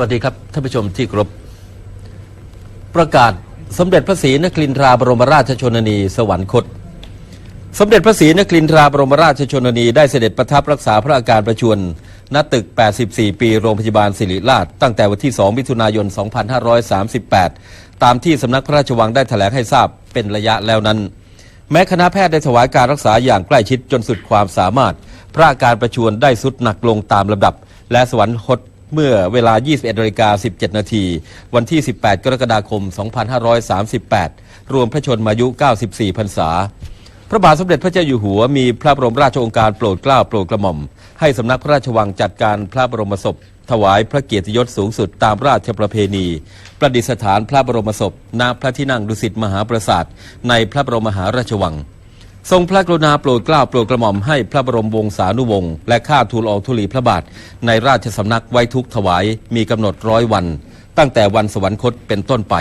วัสดีครับท่านผู้ชมที่เครพประกาศสมเด็จพระศรีนครินทราบรมราชชนนี สวรรคต สมเด็จพระศรีนครินทราบรมราชชนนี ได้เสด็จประทับรักษาพระอาการประชวรณตึก 84 ปีโรงพยาบาลศิริราช ตั้งแต่วันที่ 2 มิถุนายน 2538 ตามที่สำนักพระราชวังได้แถลงให้ทราบเป็นระยะแล้วนั้น แม้คณะแพทย์ได้ถวายการรักษาอย่างใกล้ชิดจนสุดความสามารถ พระอาการประชวรได้สุดหนักลงตามลำดับ และสวรรคต เมื่อเวลา 21นาฬิกา17 นาที วันที่ 18 กรกฎาคม 2538 รวมพระชนมายุ 94 พรรษา พระบาทสมเด็จพระเจ้าอยู่หัวมีพระบรมราชโองการโปรดเกล้าโปรดกระหม่อม ให้สำนักพระราชวังจัดการพระบรมศพ ถวายพระเกียรติยศสูงสุดตามราชประเพณี ประดิษฐานพระบรมศพณพระที่นั่งดุสิตมหาปราสาทในพระบรมมหาราชวัง ทรงพระกรุณาโปรดเกล้าโปรดกระหม่อมให้พระบรมวงศานุวงศ์และข้าทูลออกธุลีพระบาท ในราชสำนักไว้ทุกถวายมีกำหนดร้อยวัน ตั้งแต่วันสวรรคตเป็นต้นไป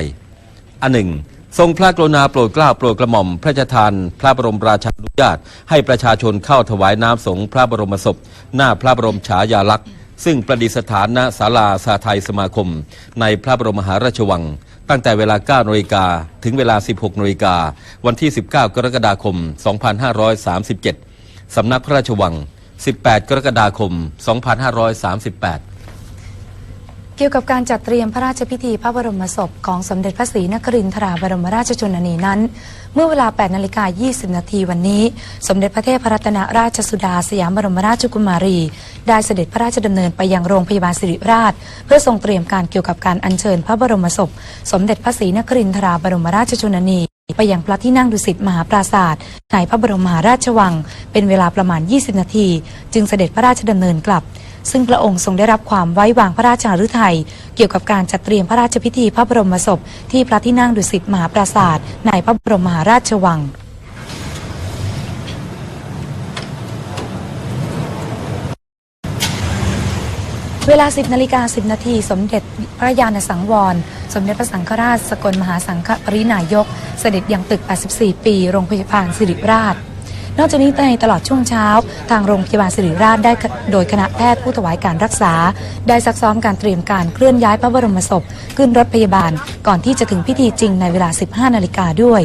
อันหนึ่ง ทรงพระกรุณาโปรดเกล้าโปรดกระหม่อม พระราชทานพระบรมราชานุญาต ให้ประชาชนเข้าถวายน้ำสงฆ์พระบรมศพ หน้าพระบรมฉายาลักษณ์ ซึ่งประดิษฐานณศาลาสาไทยสมาคม ในพระบรมมหาราชวัง ตั้งแต่เวลา 9นาฬิกาถึงเวลา 16นาฬิกาวันที่ 19 กรกฎาคม 2537 สำนักพระราชวัง 18 กรกฎาคม 2538 เกี่ยวกับการจัดเตรียมพระราชพิธีพระบรมศพของสมเด็จพระศรีนครินทราบรมราชชนนีนั้น เมื่อเวลา 8 นาฬิกา 20 นาทีวันนี้ สมเด็จพระเทพรัตนราชสุดาสยามบรมราชกุมารี ได้เสด็จพระราชดำเนินไปยังโรงพยาบาลสิริราช เพื่อทรงเตรียมการเกี่ยวกับการอัญเชิญพระบรมศพ สมเด็จพระศรีนครินทราบรมราชชนนีไปยังพระที่นั่งดุสิตมหาปราศาสตร์ในพระบรมมหาราชวัง เป็นเวลาประมาณ 20 นาที จึงเสด็จพระราชดำเนินกลับ ซึ่งพระองค์ทรงได้รับความไว้วางพระราชาฤทัยเกี่ยวกับการจัดเตรียมพระราชพิธีพระบรมศพที่พระที่นั่งดุสิตมหาปราศาสตร์ในพระบรมมหาราชวังเวลา 10นาฬิกา10 นาที สมเด็จพระยาณสังวร สมเด็จพระสังฆราช สกลมหาสังฆปรินายก เสด็จยังตึก 84 ปี โรงพยาบาลสิริราช นอกจากนี้ในตลอดช่วงเช้า ทางโรงพยาบาลสิริราชได้โดยคณะแพทย์ผู้ถวายการรักษา ได้ซักซ้อมการเตรียมการเคลื่อนย้ายพระบรมศพ ขึ้นรถพยาบาล ก่อนที่จะถึงพิธีจริงในเวลา 15 นาฬิกาด้วย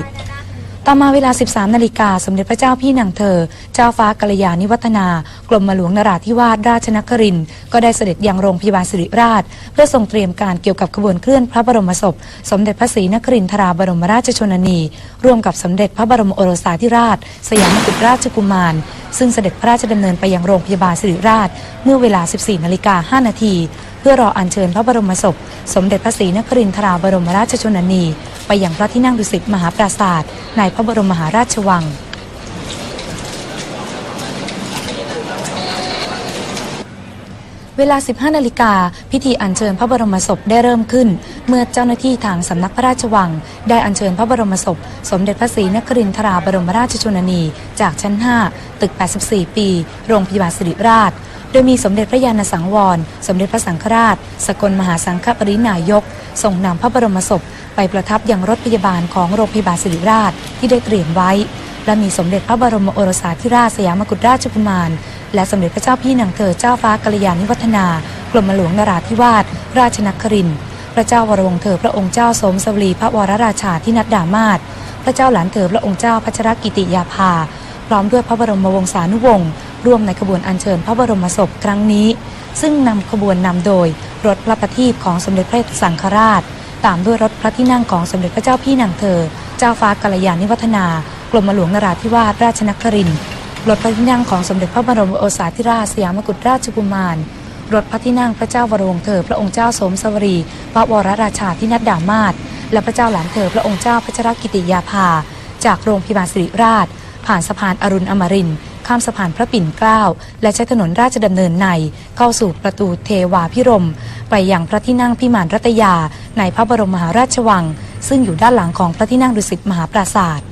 ต่อมาเวลา 13 นาฬิกาสมเด็จพระเจ้าพี่นางเธอ เจ้าฟ้ากัลยาณิวัฒนา กรมหลวงนราธิวาสราชนครินทร์ก็ได้เสด็จยังโรงพยาบาลสิริราช เพื่อทรงเตรียมการเกี่ยวกับขบวนเคลื่อนพระบรมศพ สมเด็จพระศรีนครินทราบรมราชชนนี ร่วมกับสมเด็จพระบรมโอรสาธิราช สยามกุฎราชกุมาร ซึ่งเสด็จพระราชดำเนินไปยังโรงพยาบาลสิริราช เมื่อเวลา 14 นาฬิกา 5 นาที เพื่อรออัญเชิญพระบรมศพ สมเด็จพระศรีนครินทราบรมราชชนนี ไปยังพระที่นั่งดุสิตมหาปราศาสตในพระบรมมหาราชวังเวลา 15 นาฬิกา พิธีอัญเชิญพระบรมศพได้เริ่มขึ้น เมื่อเจ้าหน้าที่ทางสำนักพระราชวัง ได้อัญเชิญพระบรมศพ สมเด็จพระศรีนครินทราบรมราชชนนี จากชั้น 5 ตึก 84 ปี โรงพยาบาลสิริราช โดยมีสมเด็จพระยาณสังวร สมเด็จพระสังฆราช สกลมหาสังฆปรินายกส่งนำพระบรมศพ ไปประทับยังรถพยาบาลของโรงพยาบาลสิริราชที่ได้เตรียมไว้ และมีสมเด็จพระบรมโอรสาธิราชสยามกุฎราชกุมาร และสมเด็จพระเจ้าพี่นางเธอเจ้าฟ้ากัลยาณิวัฒนากรมหลวงนราธิวาสราชนครินทร์พระเจ้าวรวงเธอพระองค์เจ้าสมสวรีพระวรราชาที่นัดดามาศพระเจ้าหลานเธอพระองค์เจ้าพัชรกิติยาภา พร้อมด้วยพระบรมวงศานุวงศ์ ร่วมในขบวนอัญเชิญพระบรมศพครั้งนี้ ซึ่งนำขบวนนำโดยรถพระประทีปของสมเด็จพระสังฆราช ตามด้วยรถพระที่นั่งของสมเด็จพระเจ้าพี่นางเธอ เจ้าฟ้ากัลยาณิวัฒนากรมหลวงนราธิวาสราชนครินทร์รถพระที่นั่งของสมเด็จพระบรมโอรสาธิราชสยามกุฎราชกุมาร รถพระที่นั่งพระเจ้าวรวงเธอ พระองค์เจ้าสมสวรี พระวรราชาที่นัดดามาศและพระเจ้าหลานเธอ พระองค์เจ้าพัชรกิติยาภา จากโรงพยาบาลสิริราช ผ่านสะพานอรุณอมรินทร์ ข้ามสะพานพระปิ่นเกล้าและใช้ถนนราชดำเนินใน เข้าสู่ประตูเทวาพิรม ไปยังพระที่นั่งพิมานรัตยา ในพระบรมมหาราชวัง ซึ่งอยู่ด้านหลังของพระที่นั่งดุสิตมหาปราศาสตร์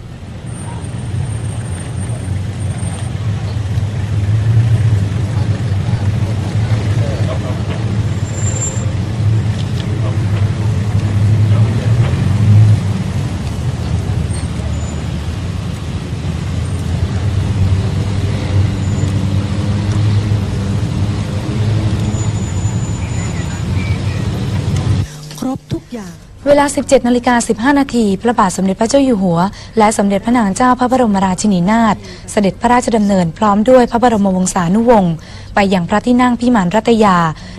เวลา 17นาฬิกา15 นาทีพระบาทสมเด็จพระเจ้าอยู่หัว และสมเด็จพระนางเจ้าพระบรมราชินีนาถเสด็จพระราชดำเนินพร้อมด้วยพระบรมวงศานุวงศ์ไปยังพระที่นั่งพิมานรัตยา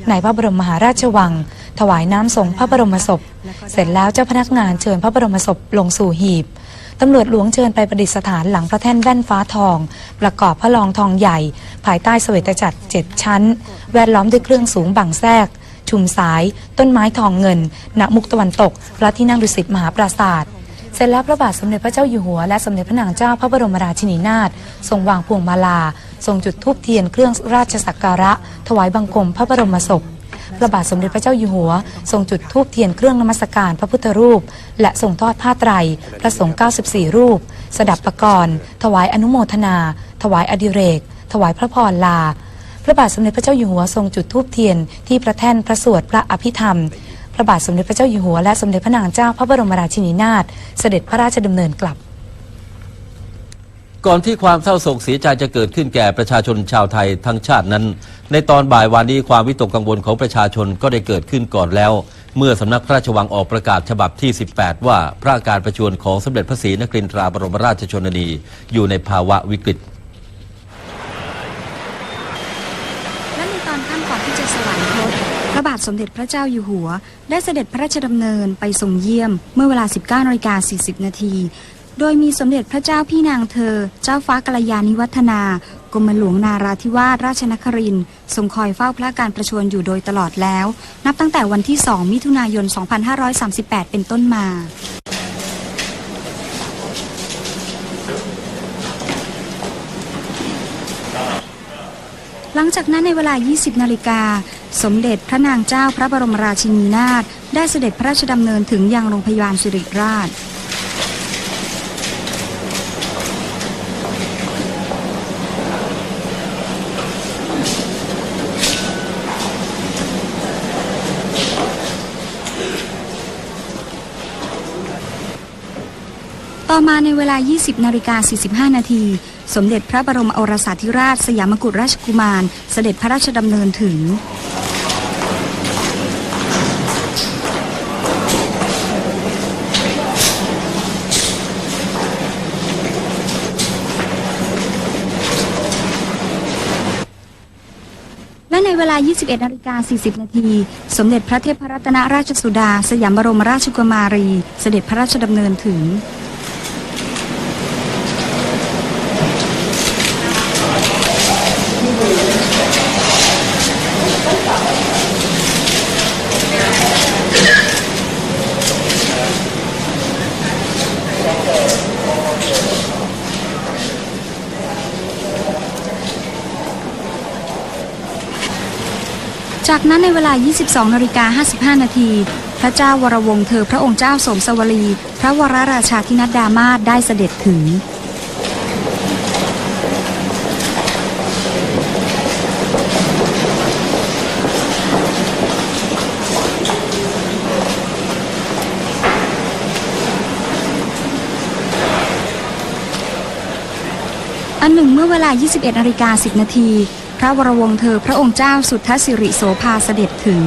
ในพระบรมมหาราชวัง ถวายน้ำสงพระบรมศพ เสร็จแล้วเจ้าพนักงานเชิญพระบรมศพลงสู่หีบตำรวจหลวงเชิญไปประดิษฐานหลังพระแท่นแว่นฟ้าทอง ประกอบพระรองทองใหญ่ ภายใต้เสวตจักรเจ็ดชั้น แวดล้อมด้วยเครื่องสูงบังแทรก ชุมสาย ต้นไม้ทองเงิน ณ มุกตะวันตก พระที่นั่งดุสิตมหาปราศาสตร์เสร็จแล้วพระบาทสมเด็จพระเจ้าอยู่หัวและสมเด็จพระนางเจ้าพระบรมราชินีนาถทรงวางพวงมาลา ทรงจุดธูปเทียนเครื่องราชสักการะ ถวายบังคมพระบรมศพพระบาทสมเด็จพระเจ้าอยู่หัว ทรงจุดธูปเทียนเครื่องนมัสการพระพุทธรูป และทรงทอดผ้าไตร พระสงฆ์94 รูป สดับประกรณ์ถวายอนุโมทนา ถวายอดิเรก ถวายพระพรลา พระบาทสมเด็จพระเจ้าอยู่หัวทรงจุดธูปเทียนที่พระแท่นพระสวดพระอภิธรรม พระบาทสมเด็จพระเจ้าอยู่หัวและสมเด็จพระนางเจ้าพระบรมราชินีนาถเสด็จพระราชดำเนินกลับ ก่อนที่ความเศร้าโศกเสียใจจะเกิดขึ้นแก่ประชาชนชาวไทยทั้งชาตินั้น ในตอนบ่ายวันนี้ความวิตกกังวลของประชาชนก็ได้เกิดขึ้นก่อนแล้ว เมื่อสำนักพระราชวังออกประกาศฉบับที่ 18 ว่าพระอาการประชวรของสมเด็จพระศรีนครินทราบรมราชชนนีอยู่ในภาวะวิกฤต และในตอนค่ำก่อนที่จะสวรรคต พ ระบาทสมเด็จพระเจ้าอยู่หัว ได้เสด็จพระราชดำเนินไปทรงเยี่ยมเมื่อเวลา 19นาฬิกา40 นาที โดยมีสมเด็จพระเจ้าพี่นางเธอ เจ้าฟ้ากัลยาณิวัฒนากรมหลวงนาราธิวาสราชนครินทร์ทรงคอยเฝ้าพระการประชวรอยู่โดยตลอดแล้ว นับตั้งแต่วันที่ 2 มิถุนายน 2538 เป็นต้นมา หลังจากนั้นในเวลา 20 นาฬิกา สมเด็จพระนางเจ้าพระบรมราชินีนาถได้เสด็จพระราชดำเนินถึงยังโรงพยาบาลสิริราช ต่อมาในเวลา 20 นาฬิกา 45 นาที สมเด็จพระบรมโอรสาธิราช สยามกุฎราชกุมาร เสด็จพระราชดำเนินถึง และในเวลา 21 นาฬิกา 40 นาที สมเด็จพระเทพรัตนราชสุดา สยามบรมราชกุมารี เสด็จพระราชดำเนินถึง จากนั้นในเวลา 22นาฬิกา55 นาที พระเจ้าวรวงศ์เธอพระองค์เจ้าสมสวลีพระวรราชาธินัดดามาศได้เสด็จถึง อันหนึ่งเมื่อเวลา 21นาฬิกา10 นาที พระวรวงศ์เธอพระองค์เจ้าสุทธสิริโสภาเสด็จถึง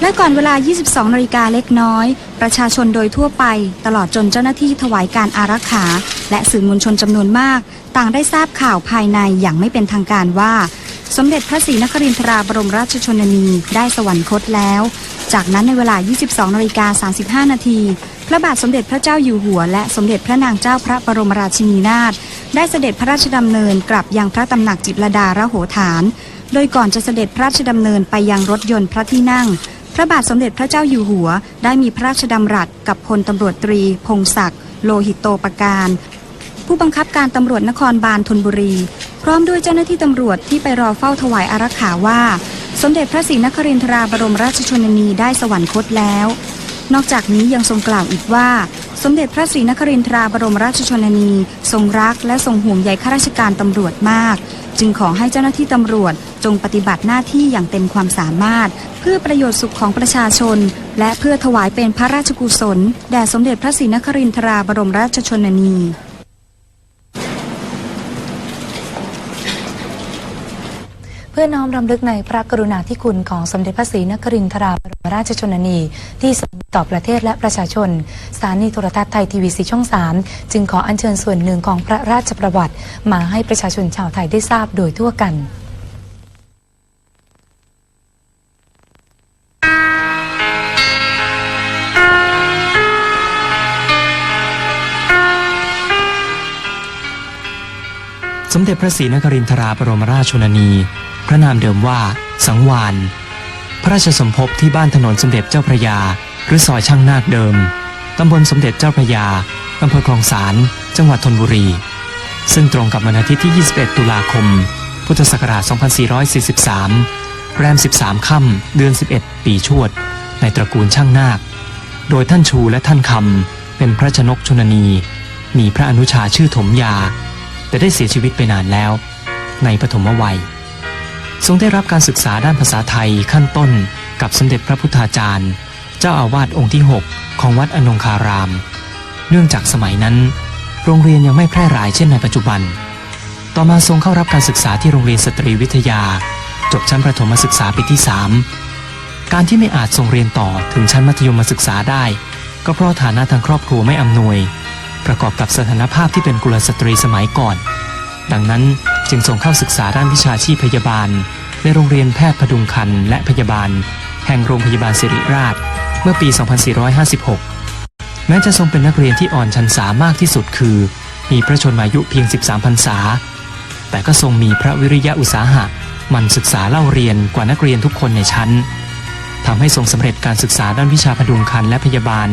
และก่อนเวลา 22นาฬิกาเล็กน้อย ประชาชนโดยทั่วไป ตลอดจนเจ้าหน้าที่ถวายการอารักขา และสื่อมวลชนจำนวนมาก ต่างได้ทราบข่าวภายในอย่างไม่เป็นทางการว่า สมเด็จพระศรีนครินทราบรมราชชนนีได้สวรรคตแล้ว จากนั้นในเวลา 22นาฬิกา35นาที พระบาทสมเด็จพระเจ้าอยู่หัว และสมเด็จพระนางเจ้าพระบรมราชินีนาถได้เสด็จพระราชดำเนินกลับยังพระตำหนักจิตรดาระโหฐาน โดยก่อนจะเสด็จพระราชดำเนินไปยังรถยนต์พระที่นั่ง พระบาทสมเด็จพระเจ้าอยู่หัว ได้มีพระราชดำรัสกับพลตำรวจตรี พงศักดิ์โลหิตโตปการผู้บังคับการตำรวจนครบาลธนบุรี พร้อมด้วยเจ้าหน้าที่ตำรวจที่ไปรอเฝ้าถวายอารักขาว่า สมเด็จพระศรีนครินทราบรมราชชนนีได้สวรรคตแล้ว นอกจากนี้ยังทรงกล่าวอีกว่า สมเด็จพระศรีนครินทราบรมราชชนนี ทรงรักและทรงห่วงใยข้าราชการตำรวจมาก จึงขอให้เจ้าหน้าที่ตำรวจจงปฏิบัติหน้าที่อย่างเต็มความสามารถ เพื่อประโยชน์สุขของประชาชน และเพื่อถวายเป็นพระราชกุศล แด่สมเด็จพระศรีนครินทราบรมราชชนนี เพื่อน้อมรำลึกในพระกรุณาธิคุณของสมเด็จพระศรีนครินทราบรมราชชนนี ที่ทรงมีต่อประเทศและประชาชน สถานีโทรทัศน์ไทยทีวีสีช่อง 3 จึงขออัญเชิญส่วนหนึ่งของพระราชประวัติ มาให้ประชาชนชาวไทยได้ทราบโดยทั่วกัน ด็จพระศรีนครินทราบรมราชชนนี พระนามเดิมว่า สังวานพระราชสมภพที่บ้านถนนสมเด็จเจ้าพระยา หรือซอยช่างนาคเดิม ตำบลสมเด็จเจ้าพระยา อำเภอคลองสารจังหวัดธนบุรี ซึ่งตรงกับวันอาทิตย์ที่ 21 ตุลาคม พุทธศักราช 2443 แรม 13 ค่ำเดือน 11 ปีชวด ในตระกูลช่างนาค โดยท่านชูและท่านคำเป็นพระชนกชนนี มีพระอนุชาชื่อถมยา แต่ได้เสียชีวิตไปนานแล้ว ในปฐมวัย ทรงได้รับการศึกษาด้านภาษาไทยขั้นต้นกับสมเด็จพระพุทธาจารย์ เจ้าอาวาสองค์ที่ 6 ของวัดอนงคาราม เนื่องจากสมัยนั้น โรงเรียนยังไม่แพร่หลายเช่นในปัจจุบัน ต่อมาทรงเข้ารับการศึกษาที่โรงเรียนสตรีวิทยา จบชั้นประถมศึกษาปีที่ 3 การที่ไม่อาจทรงเรียนต่อถึงชั้นมัธยมศึกษาได้ ก็เพราะฐานะทางครอบครัวไม่อำนวย ประกอบกับสถานภาพที่เป็นกุลสตรีสมัยก่อน ดังนั้นจึงส่งเข้าศึกษาด้านวิชาชีพพยาบาล ในโรงเรียนแพทย์พดุงคันและพยาบาล แห่งโรงพยาบาลสิริราช เมื่อปี 2456 แม้จะทรงเป็นนักเรียนที่อ่อนชันสามากที่สุดคือ มีพระชนมายุเพียง 13พรรษา แต่ก็ทรงมีพระวิริยะอุตสาหะมันศึกษาเล่าเรียนกว่านักเรียนทุกคนในชั้นทำให้ทรงสำเร็จการศึกษาด้านวิชาพดุงคันและพยาบาล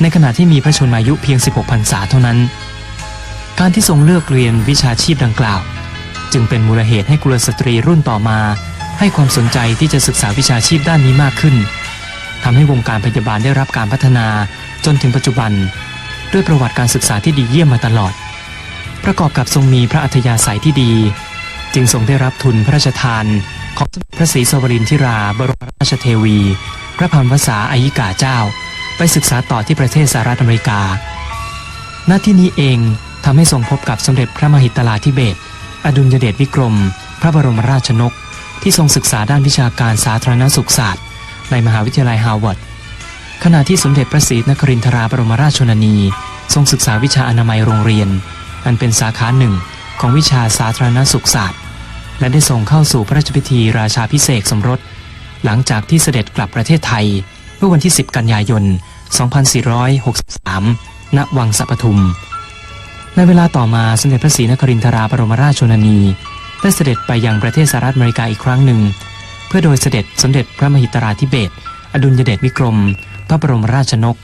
ในขณะที่มีพระชนมายุเพียง 16พรรษาเท่านั้น การที่ทรงเลือกเรียนวิชาชีพดังกล่าว จึงเป็นมูลเหตุให้กุลสตรีรุ่นต่อมา ให้ความสนใจที่จะศึกษาวิชาชีพด้านนี้มากขึ้นทำให้วงการพยาบาลได้รับการพัฒนาจนถึงปัจจุบัน ด้วยประวัติการศึกษาที่ดีเยี่ยมมาตลอด ประกอบกับทรงมีพระอัธยาศัยที่ดี จึงทรงได้รับทุนพระราชทานของพระศรีสวรินทิราบรมราชเทวี พระพันวษาอายิกาเจ้า ไปศึกษาต่อที่ประเทศสหรัฐอเมริกา หน้าที่นี้เองทำให้ทรงพบกับสมเด็จพระมหิตลาธิเบศอดุลยเดชวิกรม พระบรมราชนก ที่ทรงศึกษาด้านวิชาการสาธารณสุขศาสตร์ ในมหาวิทยาลัยฮาร์วาร์ดขณะที่สมเด็จพระศรีนครินทราบรมราชชนนี ทรงศึกษาวิชาอนามัยโรงเรียน อันเป็นสาขาหนึ่งของวิชาสาธารณสุขศาสตร์ และได้ส่งเข้าสู่พระราชพิธีราชาพิเศษสมรส หลังจากที่เสด็จกลับประเทศไทย มื่อวันที่ 10 กันยายน 2463 ณ วังสะปทุม ในเวลาต่อมาสมเด็จพระศรีนครินทราบรมราชชนนี ได้เสด็จไปยังประเทศสหรัฐอเมริกาอีกครั้งหนึ่ง เพื่อโดยเสด็จสมเด็จพระมหิตราธิเบศรอดุลยเดชวิกรม พระบรมราชชนก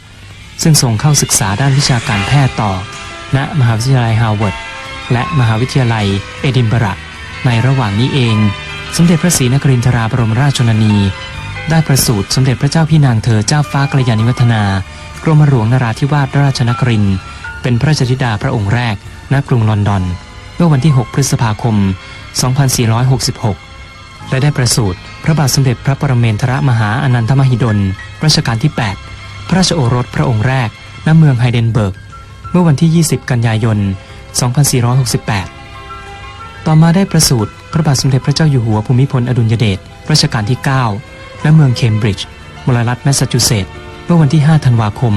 ซึ่งทรงเข้าศึกษาด้านวิชาการแพทย์ต่อ ณ มหาวิทยาลัยฮาร์วาร์ด และมหาวิทยาลัยเอดินบะระในระหว่างนี้เอง สมเด็จพระศรีนครินทราบรมราชชนนี ได้ประสูติสมเด็จพระเจ้าพี่นางเธอเจ้าฟ้ากัลยาณิวัฒนากรมหลวงนราธิวาสราชนครินเป็นพระราชธิดาพระองค์แรกณกรุงลอนดอน เมื่อวันที่ 6 พฤษภาคม 2466 และได้ประสูติพระบาทสมเด็จพระปรเมนทรมหาอนันทมหิดลรัชกาลที่ 8 พระราชโอรสพระองค์แรก ณเมืองไฮเดนเบิร์ก เมื่อวันที่ 20 กันยายน 2468 ต่อมาได้ประสูติพระบาทสมเด็จพระเจ้าอยู่หัวภูมิพลอดุลยเดชรัชกาลที่ 9 และเมืองเคมบริดจ์มลรัฐแมสซาชูเซตส์เมื่อวันที่ 5 ธันวาคม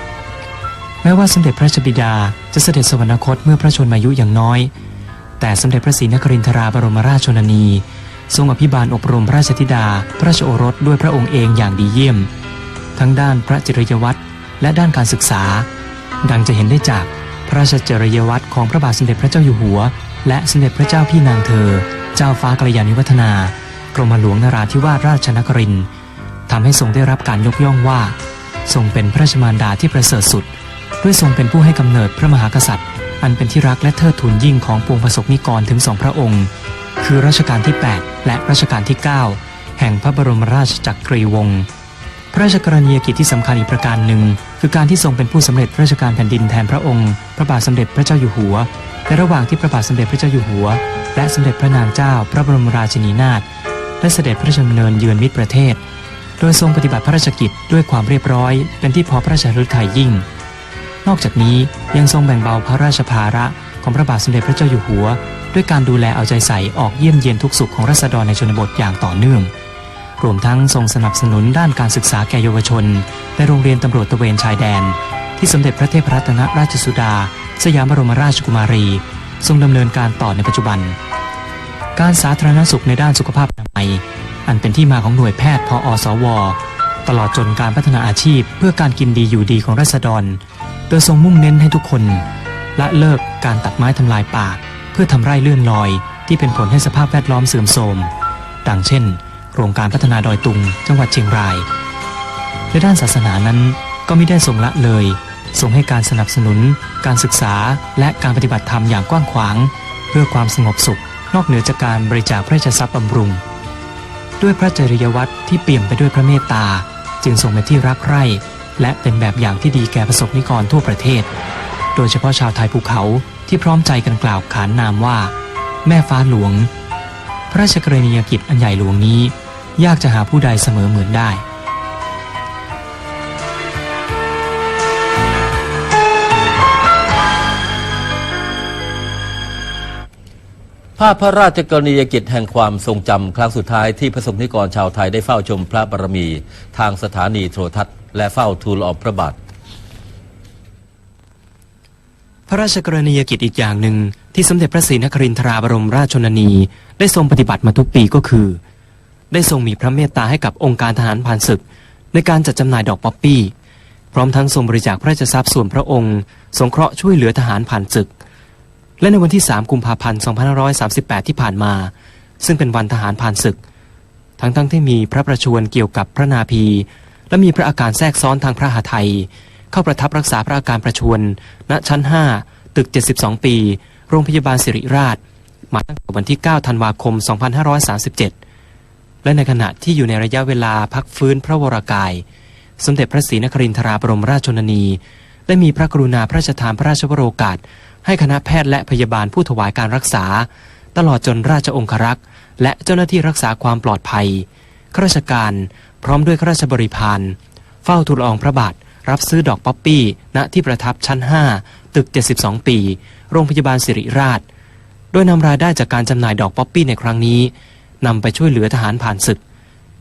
2470 แม้ว่าสมเด็จพระราชบิดาจะเสด็จสวรรคตเมื่อพระชนมายุอย่างน้อย แต่สมเด็จพระศรีนครินทราบรมราชชนนี ทรงอภิบาลอบรมพระราชธิดา พระราชโอรสด้วยพระองค์เองอย่างดีเยี่ยม ทั้งด้านพระจริยวัตรและด้านการศึกษา ดังจะเห็นได้จากพระราชจริยวัตรของพระบาทสมเด็จพระเจ้าอยู่หัว และสมเด็จพระเจ้าพี่นางเธอ เจ้าฟ้ากัลยาณิวัฒนา กรมหลวงนราธิวาสราชนครินทำให้ทรงได้รับการยกย่องว่า ทรงเป็นพระราชมารดาที่ประเสริฐสุด ด้วยทรงเป็นผู้ให้กำเนิดพระมหากษัตริย์ อันเป็นที่รักและเทิดทูนยิ่งของปวงประสบนิกรถึงสองพระองค์ คือรัชกาลที่ 8 และรัชกาลที่ 9 แห่งพระบรมราชจักรีวงศ์พระราชกรณียกิจที่สำคัญอีกประการหนึ่ง คือการที่ทรงเป็นผู้สำเร็จราชการแผ่นดินแทนพระองค์ พระบาทสมเด็จพระเจ้าอยู่หัวในระหว่างที่พระบาทสมเด็จพระเจ้าอยู่หัว และสมเด็จพระนางเจ้า พระบรมราชินีนาถ ได้เสด็จพระชดำเนินเยือนมิตรประเทศ โดยทรงปฏิบัติพระราชกิจด้วยความเรียบร้อย เป็นที่พอพระราชฤทัยยิ่ง นอกจากนี้ยังทรงแบ่งเบาพระราชภาระของพระบาทสมเด็จพระเจ้าอยู่หัว ด้วยการดูแลเอาใจใส่ออกเยี่ยมเยียนทุกสุขของรัษฎรในชนบทอย่างต่อเนื่องรวมทั้งทรงสนับสนุนด้านการศึกษาแก่เยาวชนในโรงเรียนตำรวจตะเวนชายแดน ที่สมเด็จพระเทพรัตนราชสุดา สยามบรมราชกุมารี ทรงดำเนินการต่อในปัจจุบัน การสาธารณสุขในด้านสุขภาพอนามัย อันเป็นที่มาของหน่วยแพทย์พออสว ตลอดจนการพัฒนาอาชีพ เพื่อการกินดีอยู่ดีของรัษฎร โดยทรงมุ่งเน้นให้ทุกคนละเลิกการตัดไม้ทำลายป่า เพื่อทำไร่เลื่อนลอย ที่เป็นผลให้สภาพแวดล้อมเสื่อมโทรม ดังเช่น โครงการพัฒนาดอยตุง จังหวัดเชียงราย ในด้านศาสนานั้นก็ไม่ได้ทรงละเลยทรงให้การสนับสนุน การศึกษา และการปฏิบัติธรรมอย่างกว้างขวาง เพื่อความสงบสุข นอกเหนือจากการบริจาคพระราชทรัพย์บำรุง ด้วยพระจริยวัตรที่เปี่ยมไปด้วยพระเมตตา จึงทรงเป็นที่รักใคร่และเป็นแบบอย่างที่ดีแก่ประสบนิกรทั่วประเทศ โดยเฉพาะชาวไทยภูเขาที่พร้อมใจกันกล่าวขานนามว่า แม่ฟ้าหลวง พระราชกรณียกิจอันใหญ่หลวงนี้ ยากจะหาผู้ใดเสมอเหมือนได้ ภาพพระราชกรณียกิจแห่งความทรงจำครั้งสุดท้ายที่ประสบนิกรชาวไทยได้เฝ้าชมพระบารมี ทางสถานีโทรทัศน์ และเฝ้าทูลออมพระบาท พระราชกรณียกิจอีกอย่างหนึ่งที่สมเด็จพระศรีนครินทราบรมราชชนนี ได้ทรงปฏิบัติมาทุกปีก็คือ ได้ทรงมีพระเมตตาให้กับองค์การทหารผ่านศึก ในการจัดจำหน่ายดอกป๊อปปี้ พร้อมทั้งทรงบริจาคพระราชทรัพย์ส่วนพระองค์ สงเคราะห์ช่วยเหลือทหารผ่านศึก และในวันที่ 3 กุมภาพันธ์ 2538 ที่ผ่านมา ซึ่งเป็นวันทหารผ่านศึก ทั้งๆทที่มีพระประชวรเกี่ยวกับพระนาภีและมีพระอาการแทรกซ้อนทางพระหาไทย เข้าประทับรักษาพระอาการประชวรณชั้น 5 ตึก 72 ปี โรงพยาบาลสิริราช มาตั้งแต่วันที่ 9 ธันวาคม 2537 และในขณะที่อยู่ในระยะเวลาพักฟื้นพระวรากาย สมเด็จพระศรีนครินทราบรมราชชนนี ได้มีพระกรุณาพระราชทานพระราชวโรกาส ให้คณะแพทย์และพยาบาลผู้ถวายการรักษา ตลอดจนราชองครักษ์ และเจ้าหน้าที่รักษาความปลอดภัยข้าราชการพร้อมด้วยข้าราชบริพารเฝ้าทูลลอองพระบาทรับซื้อดอกป๊อปปี้ ณที่ประทับชั้น 5 ตึก 72 ปี โรงพยาบาลสิริราช โดยนำรายได้จากการจำหน่ายดอกป๊อปปี้ในครั้งนี้นำไปช่วยเหลือทหารผ่านศึก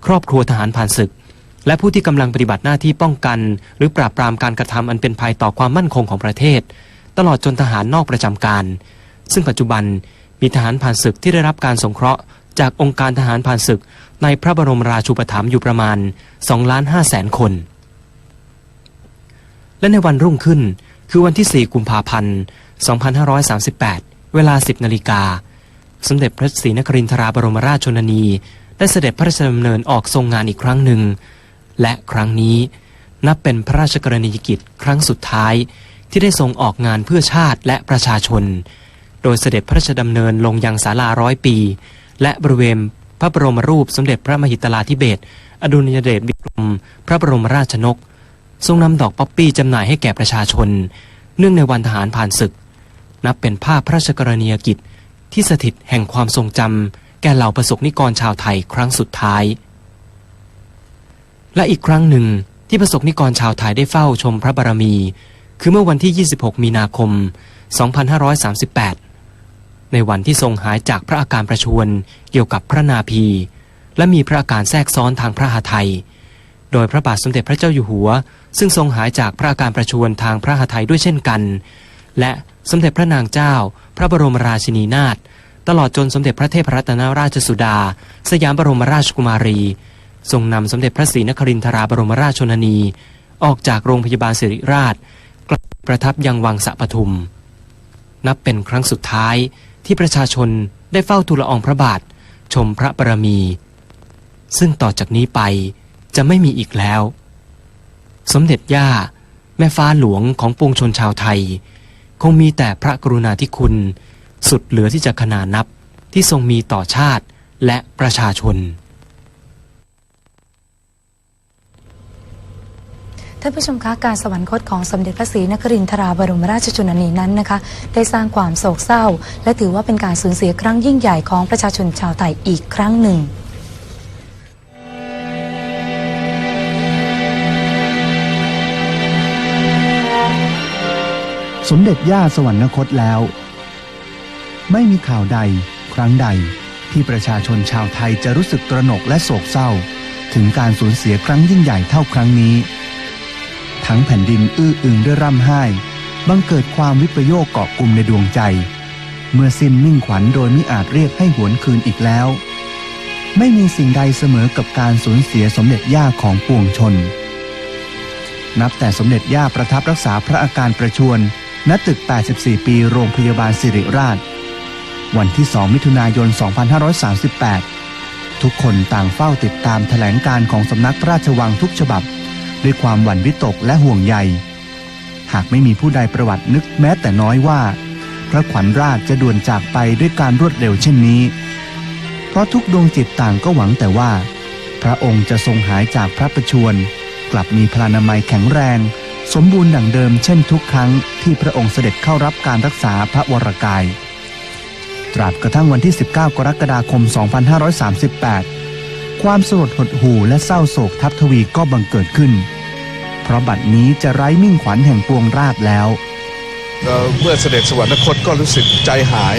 ครอบครัวทหารผ่านศึก และผู้ที่กำลังปฏิบัติหน้าที่ป้องกัน หรือปราบปรามการกระทำอันเป็นภัยต่อความมั่นคงของประเทศ ตลอดจนทหารนอกประจำการ ซึ่งปัจจุบันมีทหารผ่านศึกที่ได้รับการสงเคราะห์ จากองค์การทหารผ่านศึกในพระบรมราชูปถัมภ์อยู่ประมาณ2ล้าน5แสนคน และในวันรุ่งขึ้นคือวันที่ 4 กุมภาพันธ์ 2538 เวลา 10 นาฬิกา สมเด็จพระศรีนครินทราบรมราชชนนี ได้เสด็จพระราชดำเนินออกทรงงานอีกครั้งหนึ่ง และครั้งนี้นับเป็นพระราชกรณียกิจครั้งสุดท้าย ที่ได้ทรงออกงานเพื่อชาติและประชาชน โดยเสด็จพระราชดำเนินลงยังศาลาร้อยปี และบริเวณพระบรมรูปสมเด็จพระมหิตลาธิเบศอดุลยเดชวิกรมพระบรมราชนก ทรงนำดอกป๊อปปี้จำหน่ายให้แก่ประชาชน เนื่องในวันทหารผ่านศึก นับเป็นภาพพระราชกรณียกิจ ที่สถิตแห่งความทรงจำแก่เหล่าประสบนิกรชาวไทยครั้งสุดท้าย และอีกครั้งหนึ่งที่ประสบนิกรชาวไทยได้เฝ้าชมพระบารมี คือเมื่อวันที่ 26 มีนาคม 2538 ในวันที่ทรงหายจากพระอาการประชวรเกี่ยวกับพระนาภีและมีพระอาการแทรกซ้อนทางพระหาไทย โดยพระบาทสมเด็จพระเจ้าอยู่หัว ซึ่งทรงหายจากพระอาการประชวรทางพระหาไทยด้วยเช่นกัน และสมเด็จพระนางเจ้า พระบรมราชินีนาถตลอดจนสมเด็จพระเทพรัตนราชสุดา สยามบรมราชกุมารี ทรงนำสมเด็จพระศรีนครินทราบรมราชชนนี ออกจากโรงพยาบาลสิริราช กลับประทับยังวังสะปทุม นับเป็นครั้งสุดท้ายที่ประชาชนได้เฝ้าทูลละอองพระบาท ชมพระบารมี ซึ่งต่อจากนี้ไปจะไม่มีอีกแล้ว สมเด็จย่า แม่ฟ้าหลวงของปวงชนชาวไทย คงมีแต่พระกรุณาธิคุณ สุดเหลือที่จะขนานับที่ทรงมีต่อชาติและประชาชน ท่านผู้ชมคะการสวรรคตของสมเด็จพระศรีนครินทราบรมราชชนนีนั้นนะคะ ได้สร้างความโศกเศร้า และถือว่าเป็นการสูญเสียครั้งยิ่งใหญ่ของประชาชนชาวไทยอีกครั้งหนึ่งสมเด็จย่าสวรรคตแล้ว ไม่มีข่าวใด ครั้งใด ที่ประชาชนชาวไทยจะรู้สึกตระหนกและโศกเศร้า ถึงการสูญเสียครั้งยิ่งใหญ่เท่าครั้งนี้ ทั้งแผ่นดินอื้ออึงด้วยร่ำไห้ บังเกิดความวิปโยคเกาะกลุ่มในดวงใจ เมื่อสิ้นมิ่งขวัญโดยมิอาจเรียกให้หวนคืนอีกแล้ว ไม่มีสิ่งใดเสมอกับการสูญเสียสมเด็จย่าของปวงชน นับแต่สมเด็จย่าประทับรักษาพระอาการประชวรณตึก 84 ปีโรงพยาบาลสิริราช วันที่ 2 มิถุนายน 2538 ทุกคนต่างเฝ้าติดตามแถลงการของสำนักพระราชวังทุกฉบับ ด้วยความหวั่นวิตกและห่วงใย หากไม่มีผู้ใดประวัตินึกแม้แต่น้อยว่า พระขวัญราชจะด่วนจากไปด้วยการรวดเร็วเช่นนี้ เพราะทุกดวงจิตต่างก็หวังแต่ว่า พระองค์จะทรงหายจากพระประชวรกลับมีพลานามัยแข็งแรง สมบูรณ์ดั่งเดิมเช่นทุกครั้งที่พระองค์เสด็จเข้ารับการรักษาพระวรกาย ตราบกระทั่งวันที่ 19 กรกฎาคม 2538 ความสลดหดหู่และเศร้าโศกทับทวีก็บังเกิดขึ้น เพราะบัดนี้จะไร้มิ่งขวัญแห่งปวงราชแล้วเเมื่อเสด็จสวรรคตก็รู้สึกใจหาย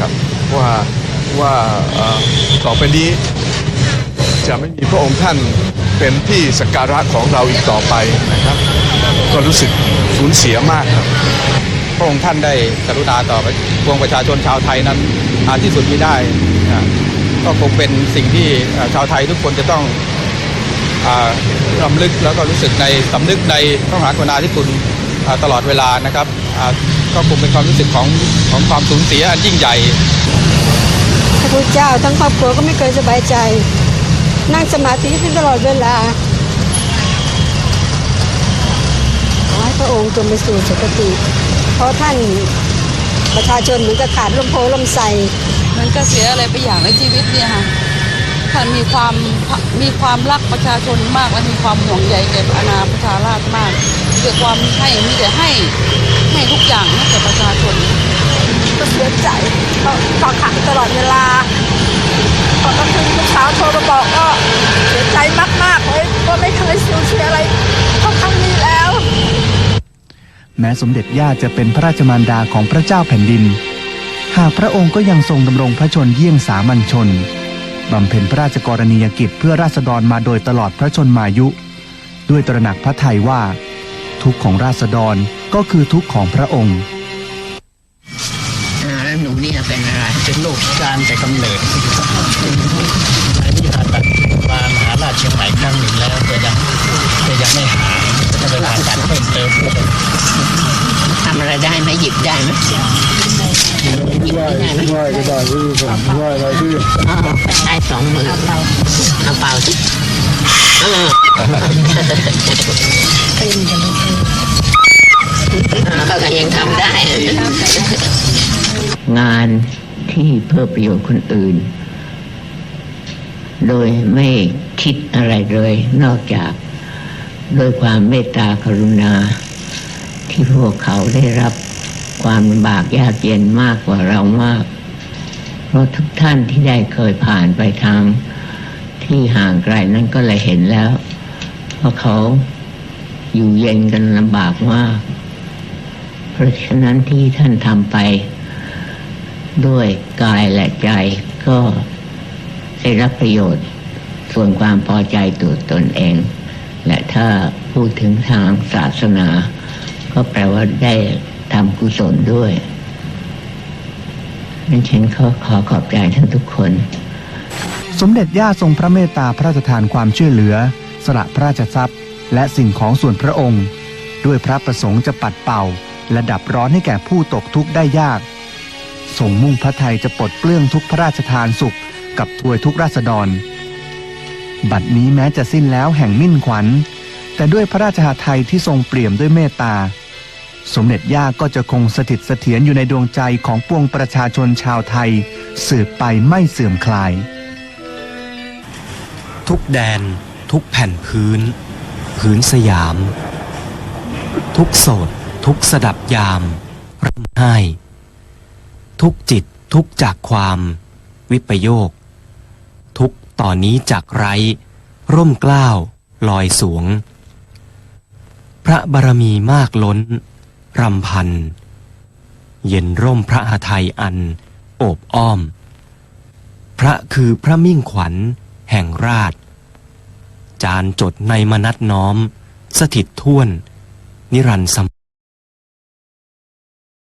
ครับว่าว่าเอ่อต่อไปนี้จะไม่มีพระองค์ท่านเป็นที่สักการะของเราอีกต่อไปนะครับ ก็รู้สึกสูญเสียมากครับ พระองค์ท่านได้กรุณาต่อไปวงประชาชนชาวไทยนั้นหาที่สุดไม่ได้นะ ก็คงเป็นสิ่งที่ชาวไทยทุกคนจะต้องอรำลึกแล้วก็รู้สึกในสำนึกในพระมหากรุณาธิคุณอ่าตลอดเวลานะครับก็คงเป็นความรู้สึกของของความสูญเสียอันยิ่งใหญ่พระพุทธเจ้าทั้งครอบครัวก็ไม่เคยสบายใจ นั่งสมาธิตลอดเวลาขอให้พระองค์จงไปสู่สุคติ เพราะท่านประชาชนเหมือนกับขาดลมโพลมใส มันก็เสียอะไรไปอย่างในชีวิตเนี่ยค่ะท่านมีความมีความรักประชาชนมากและมีความห่วงใยแก่อาณาประชาราษฎร์มากเกิดความให้มีแต่ให้ให้ทุกอย่างให้แก่ประชาชนก็เสียใจเพราะฝากขังตลอดเวลาพอกลางคืนลูกสาวโทรมาบอกก็เสียใจมากๆเลยว่าไม่เคยสูญเสียอะไรเท่าครั้งนี้แล้ว แม้สมเด็จย่าจะเป็นพระราชมารดาของพระเจ้าแผ่นดิน หากพระองค์ก็ยังทรงดำรงพระชนเยี่ยงสามัญชนบำเพ็ญพระราชกรณียกิจเพื่อราษฎรมาโดยตลอดพระชนมายุ ด้วยตระหนักพระทัยว่า ทุกข์ของราษฎรก็คือทุกข์ของพระองค์อ่าแล้วหนูเนี่ยเป็นอะไรเป็นโรคพิการแต่กำเนิดอันนี้ผ่าตัดมามหาราชเชียงใหม่ครั้งหนึ่งแล้วแต่ยังแต่ยังไม่หายก็ไปผ่าตัดเพิ่มเติมทำอะไรได้ไหมหยิบได้ไหมหยิบ ได้ไหมไหวก็ได้พี่ผมไหวอะไรพี่ใช้สองมือเอาเปล่าสิเออเขาก็ยังทำได้ งานที่เพื่อประโยชน์คนอื่น โดยไม่คิดอะไรเลย นอกจากโดยความเมตตากรุณาที่พวกเขาได้รับ ความลำบากยากเย็นมากกว่าเรามาก เพราะทุกท่านที่ได้เคยผ่านไปทางที่ห่างไกลนั้นก็เลยเห็นแล้วว่าเขาอยู่เย็นกันลำบากมาก เพราะฉะนั้นที่ท่านทำไป ด้วยกายและใจก็ได้รับประโยชน์ส่วนความพอใจตัวตนเอง และถ้าพูดถึงทางศาสนา ก็แปลว่าได้ ทำกุศลด้วยดังฉันขอขอขอบใจท่านทุกคน สมเด็จย่าทรงพระเมตตาพระราชทานความช่วยเหลือ สละพระราชทรัพย์ และสิ่งของส่วนพระองค์ ด้วยพระประสงค์จะปัดเป่าและดับร้อนให้แก่ผู้ตกทุกข์ได้ยากทรงมุ่งพระไทยจะปลดเปลื้องทุกพระราชทานสุขกับถวยทุกราษฎร บัดนี้แม้จะสิ้นแล้วแห่งมิ่นขวัญ แต่ด้วยพระราชหฤทัยที่ทรงเปี่ยมด้วยเมตตา สมเด็จย่าก็จะคงสถิตเสถียรอยู่ในดวงใจของปวงประชาชนชาวไทย สืบไปไม่เสื่อมคลาย ทุกแดน ทุกแผ่นพื้น พื้นสยาม ทุกโสดทุกสดับยามร่ำไห้ ทุกจิตทุกจากความ วิปโยค ทุกต่อนนี้จากไร ร่มเกล้าว ลอยสวงพระบารมีมากล้น รำพัน เย็นร่มพระหทัยอัน โอบอ้อม พระคือพระมิ่งขวัญ แห่งราช จานจดในมนัดน้อม สถิตท่วน นิรันดร์สม